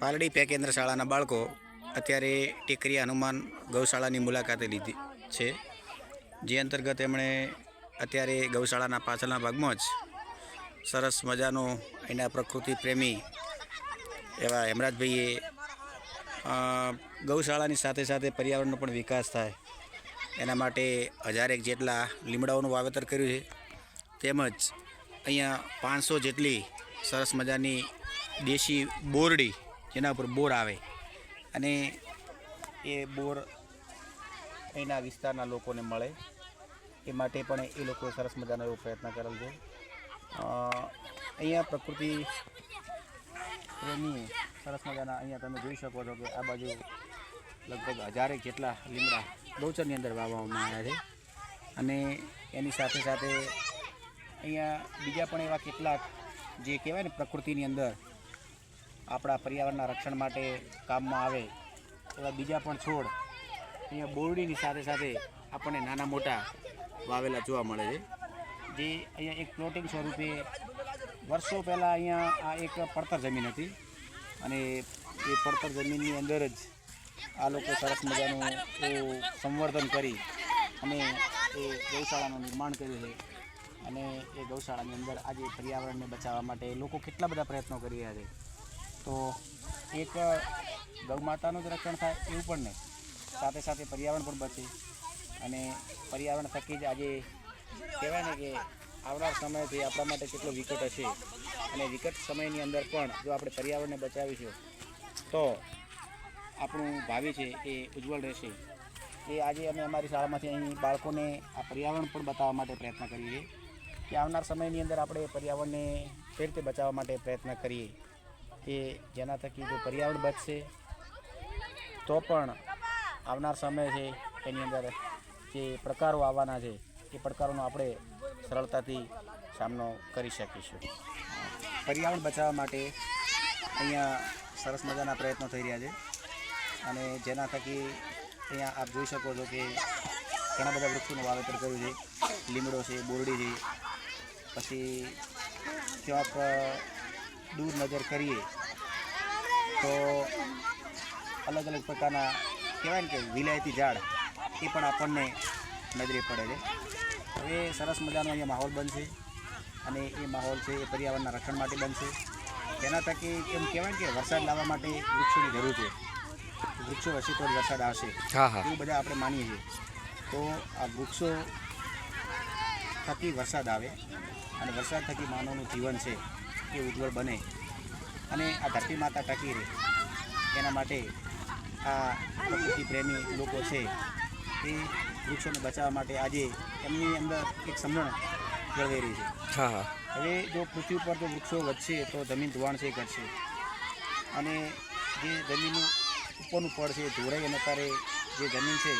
Paldi pay શાળાના બાળકો અત્યારે ટેકરી હનુમાન ગૌશાળાની મુલાકાતે લીધી છે. જે અંતર્ગત એમણે અત્યારે ગૌશાળાના પાછળના ભાગમાં જ સરસ મજાનો એના પ્રકૃતિ પ્રેમી એવા હેમરાજભાઈએ ગૌશાળાની સાથે સાથે પર્યાવરણનો પણ વિકાસ થાય. એના માટે હજારેક જેટલા લીમડાઓનું વાવેતર કર્યું છે. તેમજ અહીંયા પાંચસો જેટલી સરસ મજાની દેશી બોરડી, જેના ઉપર બોર આવે. અને એ બોર અહીંના વિસ્તારના લોકોને મળે. એ માટે પણ એ લોકો સરસ મજાનો એવો પ્રયત્ન કરેલ છે. અહીંયા પ્રકૃતિ પ્રેમી, સરસ મજાના અહીંયા તમે જોઈ શકો છો કે આ બાજુ લગભગ હજારેક જેટલા લીમડા બહુચરની અંદર વાવવામાં આવ્યા છે. અને એની સાથે સાથે અહીંયા બીજા પણ એવા કેટલાક જે કહેવાય ને પ્રકૃતિની અંદર આપણા પર્યાવરણના રક્ષણ માટે કામમાં આવે, એવા બીજા પણ છોડ અહીંયા બોરડીની સાથે સાથે આપણને નાના મોટા વાવેલા જોવા મળે છે. જે અહીંયા એક પ્લોટિંગ સ્વરૂપે વર્ષો પહેલાં અહીંયા આ એક પડતર જમીન હતી અને એ પડતર જમીનની અંદર જ આ લોકો સરસ મજાનું એવું સંવર્ધન કરી અને એ ગૌશાળાનું નિર્માણ કર્યું છે. અને એ ગૌશાળાની અંદર આજે પર્યાવરણને બચાવવા માટે લોકો કેટલા બધા પ્રયત્નો કરી રહ્યા છે. તો એક ગૌ માતાનું જ રક્ષણ થાય એવું પણ નહીં. સાથે સાથે પર્યાવરણ પણ બચે. અને પર્યાવરણ થકી જ આજે કહેવાય ને કે આવનાર સમયથી આપણા માટે કેટલો વિકટ હશે. અને વિકટ સમયની અંદર પણ જો આપણે પર્યાવરણને બચાવીશું, તો આપણું ભાવિ છે એ ઉજ્જવળ રહેશે. એ આજે અમે અમારી શાળામાંથી અહીં બાળકોને આ પર્યાવરણ પણ બતાવવા માટે પ્રયત્ન કરીએ. કે આવનાર સમયની અંદર આપણે પર્યાવરણને કઈ રીતે બચાવવા માટે પ્રયત્ન કરીએ. કે જેના થકી જો પર્યાવરણ બચશે, તો પણ આવનાર સમય છે એની અંદર જે પ્રકારો આવવાના છે, એ પડકારોનો આપણે સરળતાથી સામનો કરી શકીશું. પર્યાવરણ બચાવવા માટે અહીંયા સરસ મજાના પ્રયત્નો થઈ રહ્યા છે. અને જેના થકી અહીંયા આપ જોઈ શકો છો કે ઘણા બધા વૃક્ષોનું વાવેતર કર્યું છે. લીમડો છે, બોરડી છે. પછી ક્યાંક દૂર નજર કરીએ તો અલગ અલગ પ્રકારના કહેવાય ને કે વિલાયતી ઝાડ એ પણ આપણને નજરે પડે છે. હવે સરસ મજાનો અહીંયા માહોલ બનશે અને એ માહોલ છે એ પર્યાવરણના રક્ષણ માટે બનશે. તેના થકી એમ કહેવાય કે વરસાદ લાવવા માટે વૃક્ષોની જરૂર છે. વૃક્ષો હશે તો વરસાદ આવશે એવું બધા આપણે માનીએ છીએ. તો આ વૃક્ષો થકી વરસાદ આવે અને વરસાદ થકી માનવનું જીવન છે. એ ઉજ્જવળ બને. અને આ ધરતી માતા ટકી રહે એના માટે આ પ્રકૃતિ પ્રેમી લોકો છે એ વૃક્ષોને બચાવવા માટે આજે એમની અંદર એક સમજણ જળવાઈ રહી છે. હવે જો પૃથ્વી પર જો વૃક્ષો વધશે તો જમીન ધોવાણ છે ઘટશે. અને જે જમીનનું ઉપરનું પડ છે ધોરાઈ અને અત્યારે જે જમીન છે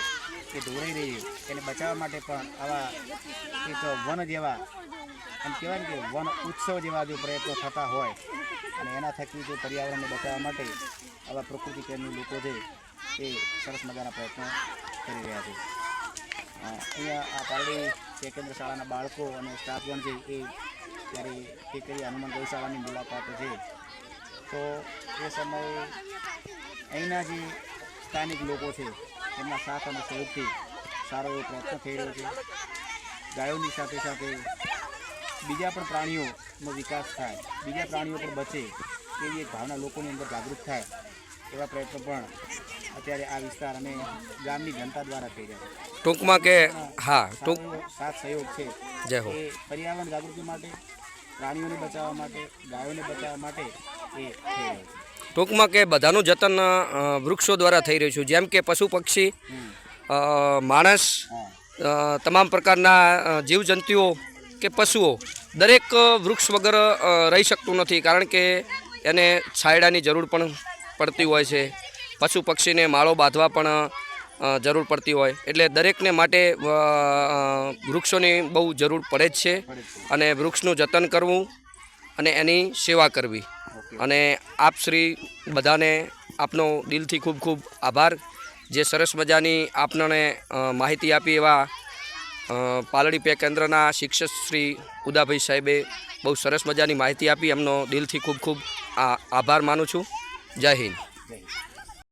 એ ધોરાઈ રહી એને બચાવવા માટે પણ આવા એક વન જેવા, એમ કહેવાય ને કે વન ઉત્સવ જેવા જો પ્રયત્નો થતા હોય અને એના થકી જો પર્યાવરણને બચાવવા માટે આવા પ્રકૃતિ પ્રેમી લોકો છે એ સરસ મજાના પ્રયત્નો કરી રહ્યા છે. અહીંયા આ પારડી જે કેન્દ્ર શાળાના બાળકો અને સ્ટાફગણ છે એ ત્યારે ટેકરી હનુમાન ગૌશાળાની મુલાકાત છે. તો એ સમયે અહીંના જે સ્થાનિક લોકો છે એમના સાથ અને સહયોગથી સારો એવો પ્રયત્ન થઈ રહ્યો છે. ગાયોની સાથે સાથે બીજા પણ પ્રાણીઓનો વિકાસ થાય બીજા પ્રાણીઓ પણ બચે એવી એક ભાવના લોકોની અંદર જાગૃત થાય એવા પ્રયત્નો પણ અત્યારે આ વિસ્તાર અને ગામની જનતા દ્વારા થઈ રહ્યા છે. ટૂંકમાં કે હા ટૂંક સાથ સહયોગ છે જય હો. એ પર્યાવરણ જાગૃતિ માટે પ્રાણીઓને બચાવવા માટે ગાયોને બચાવવા માટે એ થઈ રહ્યો છે. ટૂંકમાં કે બધાનું જતન વૃક્ષો દ્વારા થઈ રહ્યું છે. જેમ કે પશુ પક્ષી માણસ તમામ પ્રકારના જીવજંતુઓ કે પશુઓ દરેક વૃક્ષ વગર રહી શકતું નથી. કારણ કે એને છાયડાની જરૂર પણ પડતી હોય છે. પશુ પક્ષીને માળો બાંધવા પણ જરૂર પડતી હોય. એટલે દરેકને માટે વૃક્ષોની બહુ જરૂર પડે જ છે. અને વૃક્ષનું જતન કરવું અને એની સેવા કરવી. અને આપ શ્રી બધાને આપનો દિલથી ખૂબ ખૂબ આભાર. જે સરસ મજાની આપણને માહિતી આપી એવા પાલડી પે કેન્દ્રના શિક્ષક શ્રી ઉદાભાઈ સાહેબે બહુ સરસ મજાની માહિતી આપી. એમનો દિલથી ખૂબ ખૂબ આભાર માનું છું. જય હિન્દ.